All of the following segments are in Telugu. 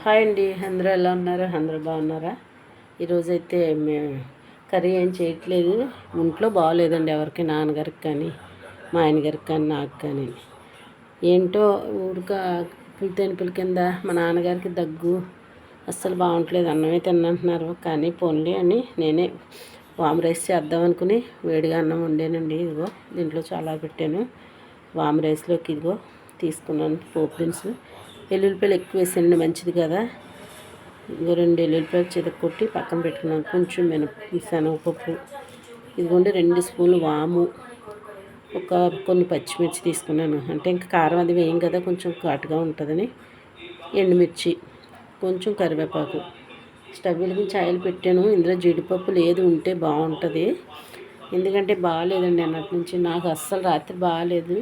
హాయ్ అండి. అందరూ ఎలా ఉన్నారు? అందరూ బాగున్నారా? ఈరోజైతే మేము కర్రీ ఏం చేయట్లేదు. ఇంట్లో బాగోలేదండి ఎవరికి నాన్నగారికి కానీ మా ఆయనగారికి కానీ నాకు కానీ. ఏంటో ఊరిక పులితేనిపుల కింద మా నాన్నగారికి దగ్గు అస్సలు బాగుంటలేదు. అన్నమే తిన్నంటున్నారు. కానీ పోన్లే అని నేనే వామ్ రైస్ చేద్దాం అనుకుని వేడిగా అన్నం వండానండి. ఇదిగో దీంట్లో చాలా పెట్టాను. వామ్ రైస్లోకి ఇదిగో తీసుకున్నాను పోపు దినుసులు ఎల్లుల్లిపాయలు ఎక్కువ వేసేయండి మంచిది కదా. ఇదిగో రెండు ఎల్లుల్లిపాయలు చితక్కొట్టి పక్కన పెట్టుకున్నాను. కొంచెం మినప శనగపప్పు. ఇదిగోండి రెండు స్పూన్లు వాము. ఒక కొన్ని పచ్చిమిర్చి తీసుకున్నాను. అంటే ఇంకా కారం అది వేయం కదా కొంచెం ఘాటుగా ఉంటుందని. ఎండుమిర్చి కొంచెం కరివేపాకు. స్టవ్ వెలిగించి ఆయిల్ పెట్టాను. ఇందులో జీడిపప్పు లేదు ఉంటే బాగుంటుంది. ఎందుకంటే బాగాలేదండి అన్నటి నుంచి. నాకు అస్సలు రాత్రి బాగాలేదు.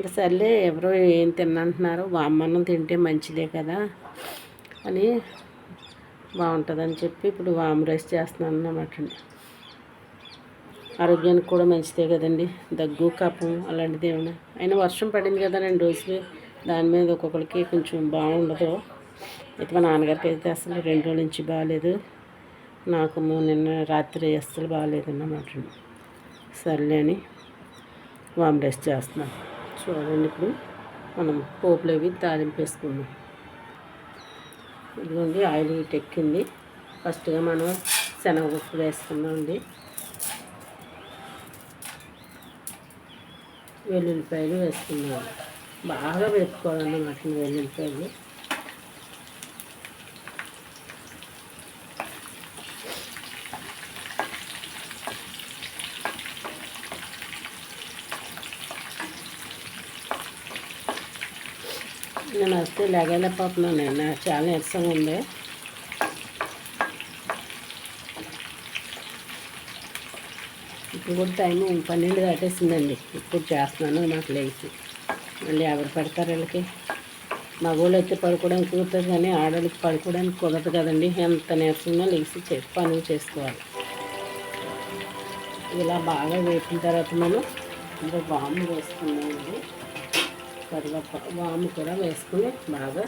ఇంకా సర్లే ఎవరో ఏం తిన్నంటున్నారు వామన్నం తింటే మంచిదే కదా అని బాగుంటుందని చెప్పి ఇప్పుడు వామ్ రైస్ చేస్తున్నాను అన్నమాట అండి. ఆరోగ్యానికి కూడా మంచిదే కదండి. దగ్గు కఫం అలాంటిది ఏమైనా? అయినా వర్షం పడింది కదా రెండు రోజులు. దాని మీద ఒక్కొక్కరికి కొంచెం బాగుండదు. అయితే మా నాన్నగారికి అయితే అసలు రెండు రోజుల నుంచి బాగాలేదు నాకు నిన్న రాత్రి అస్సలు బాగాలేదు అన్నమాట సర్లే అని వామ్ రైస్ చేస్తున్నాను. చూడండి ఇప్పుడు. మనం పోపులు అవి తాలింపు వేసుకుందాం. ఇదిగోండి ఆయిల్ హీట్ ఎక్కింది. ఫస్ట్గా మనం శనగపప్పు వేసుకుందామండి. వెల్లుల్లిపాయలు వేసుకుందాం. బాగా వేసుకోవాలన్నమాట వెల్లుల్లిపాయలు. నేను వస్తే లేగలేకపోతున్నాను నాకు చాలా నీరసంగా ఉంది. ఇప్పుడు కూడా టైం పన్నెండు దాటేసిందండి. ఇప్పుడు చేస్తున్నాను నాకు లేచి. మళ్ళీ ఎవరు పెడతారు వీళ్ళకి? మగవాళ్ళు అయితే పడుకోవడానికి కుదురుతుంది కానీ ఆడవాళ్ళకి పడుకోవడానికి కుదరదు కదండి. ఎంత నీరసంగా లేచి చేసి పనులు చేసుకోవాలి. ఇలా బాగా వేసిన తర్వాత మనం ఇంకా బాంబు వేసుకున్నామండి కరివేపా వాము కూడా వేసుకుని బాగా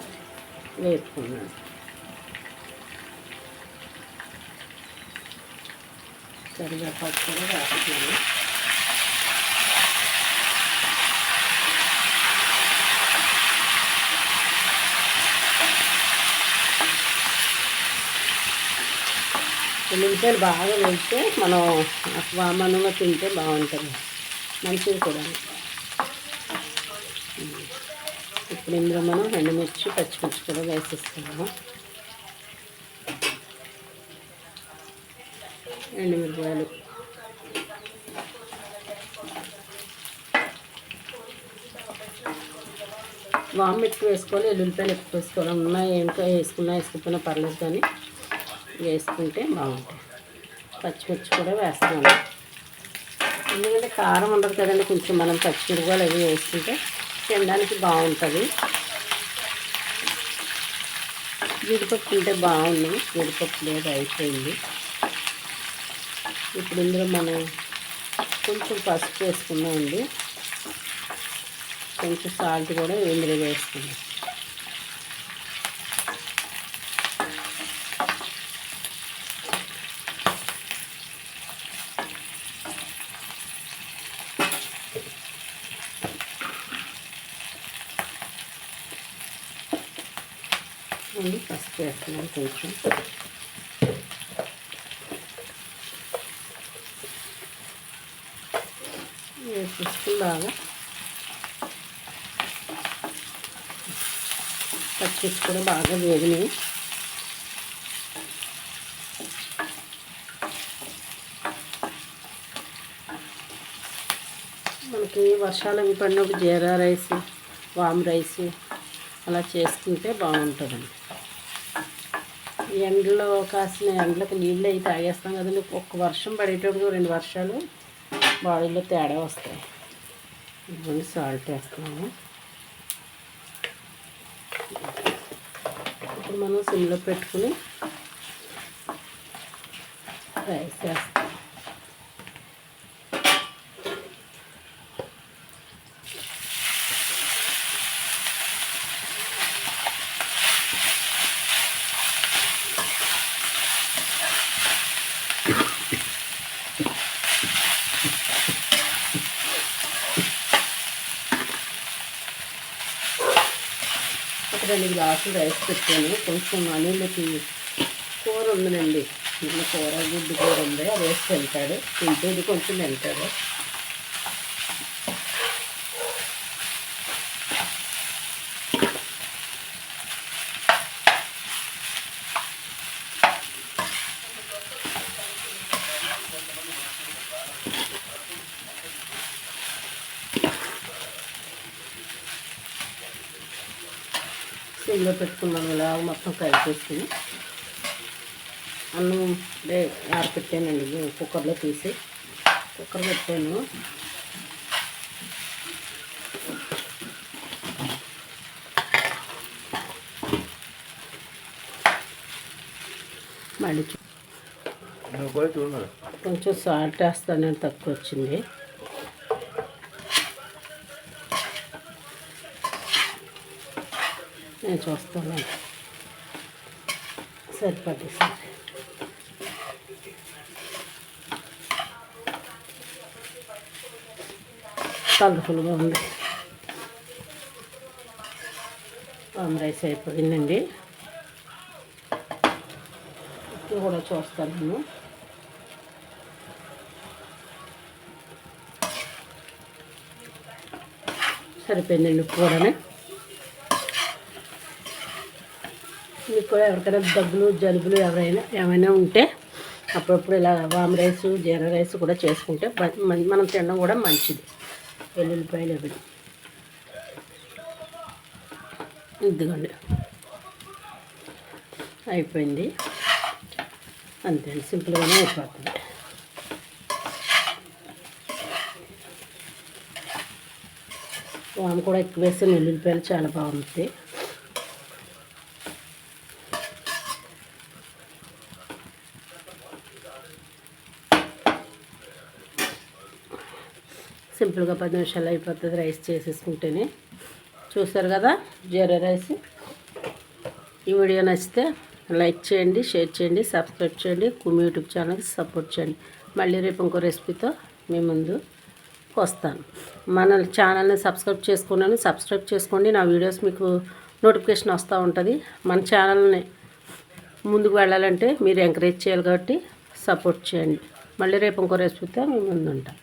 వేపుకున్నాను. కరివేపాకు కూడా వేసుకున్నాను. ఉల్లిపాయలు బాగా వేస్తే మనం వామనంగా తింటే బాగుంటుంది. మంచిది కూడా. ఇప్పుడు ఇందులో మనం ఎండుమిర్చి పచ్చిమిర్చి కూడా వేసేస్తున్నాము. ఎండుమిరపాయలు వామ్ ఎక్కువ వేసుకోవాలి ఎల్లుల్లిపాయలు ఎక్కువ వేసుకోవాలి. ఉన్నా ఏంటో వేసుకున్నా వేసుకున్నా పర్లేదు కానీ వేసుకుంటే బాగుంటాయి పచ్చిమిర్చి కూడా వేస్తాను ఎందుకంటే కారం ఉండదు కదండి కొంచెం మనం పచ్చిమిరపాయలు అవి వేసుకుంటే తినడానికి బాగుంటుంది. జీడిపప్పు ఉంటే బాగుంది జీడిపప్పు లేదు అయిపోయింది. ఇప్పుడు ఇందులో మనం కొంచెం పసుపు వేసుకున్నామండి కొంచెం సాల్ట్ కూడా ఇందులో వేసుకున్నాం మళ్ళీ పసుపు వేస్తున్నాను కొంచెం. వేసేసుకుని బాగా పచ్చిమిర్చి కూడా బాగా వేగినాయి. మనకి వర్షాలు అవి పడినప్పుడు జీరా రైస్ వామ్ రైస్ అలా చేసుకుంటే బాగుంటుందండి. ఎండలో కాసిన ఎండలకు నీళ్ళు అయితే తాగేస్తాం కదండి. ఒక్క వర్షం పడేటప్పుడు రెండు వర్షాలు బాడీలో తేడా వస్తాయి. ఇదిగోండి సాల్ట్ వేస్తున్నాము. ఇప్పుడు మనం సిమ్లో పెట్టుకుని రైస్ వేస్తాం. రెండు గ్లాసులు రైస్ పెట్టాను కొంచెం నీళ్ళకి కూర ఉందండి నిన్న కూర గుడ్డు కూర ఉంది. అది వేసి వెళ్తాడు తింటే ఇది కొంచెం వెళ్తాడు సిమ్లో పెట్టుకున్నాను ఇలా మొత్తం కలిపేసుకుని అన్నం ఆరపెట్టానండి కుక్కర్లో తీసి. కుక్కర్ పెట్టాను. మళ్ళీ కొంచెం సాల్ట్ వేస్తాను తక్కువ వచ్చింది. నేను చూస్తాను. సరిపడి సార్. కలర్ఫుల్గా ఉంది పామ్ రైస్ అయిపోయిందండి. ఇది కూడా చూస్తాను నేను. సరిపోయిందండి ఉప్పు కూడానే మీకు కూడా ఎవరికైనా దగ్గులు జలుబులు ఎవరైనా ఏమైనా ఉంటే అప్పుడప్పుడు ఇలా వామ్ రైస్ జీర రైస్ కూడా చేసుకుంటే మనం తినడం కూడా మంచిది. వెల్లుల్లిపాయలు అవి. ఇదిగోండి. అయిపోయింది. అంతే అండి సింపుల్గానే అయిపోతుంది. వామ్ కూడా ఎక్కువ వేస్తే వెల్లుల్లిపాయలు చాలా బాగుంటుంది సింపుల్గా పది నిమిషాలు అయిపోతుంది రైస్ చేసేసుకుంటేనే. చూస్తారు కదా జీరా రైస్. ఈ వీడియో నచ్చితే లైక్ చేయండి షేర్ చేయండి సబ్స్క్రైబ్ చేయండి కుమి యూట్యూబ్ ఛానల్కి సపోర్ట్ చేయండి. మళ్ళీ రేపు ఇంకో రెసిపీతో మీ ముందు వస్తాను. మన ఛానల్ని సబ్స్క్రైబ్ చేసుకున్నాను సబ్స్క్రైబ్ చేసుకోండి. నా వీడియోస్ మీకు నోటిఫికేషన్ వస్తూ ఉంటుంది. మన ఛానల్ని ముందుకు వెళ్ళాలంటే మీరు ఎంకరేజ్ చేయాలి కాబట్టి సపోర్ట్ చేయండి. మళ్ళీ రేపు ఇంకో రెసిపీతో మీ ముందు ఉంటాను.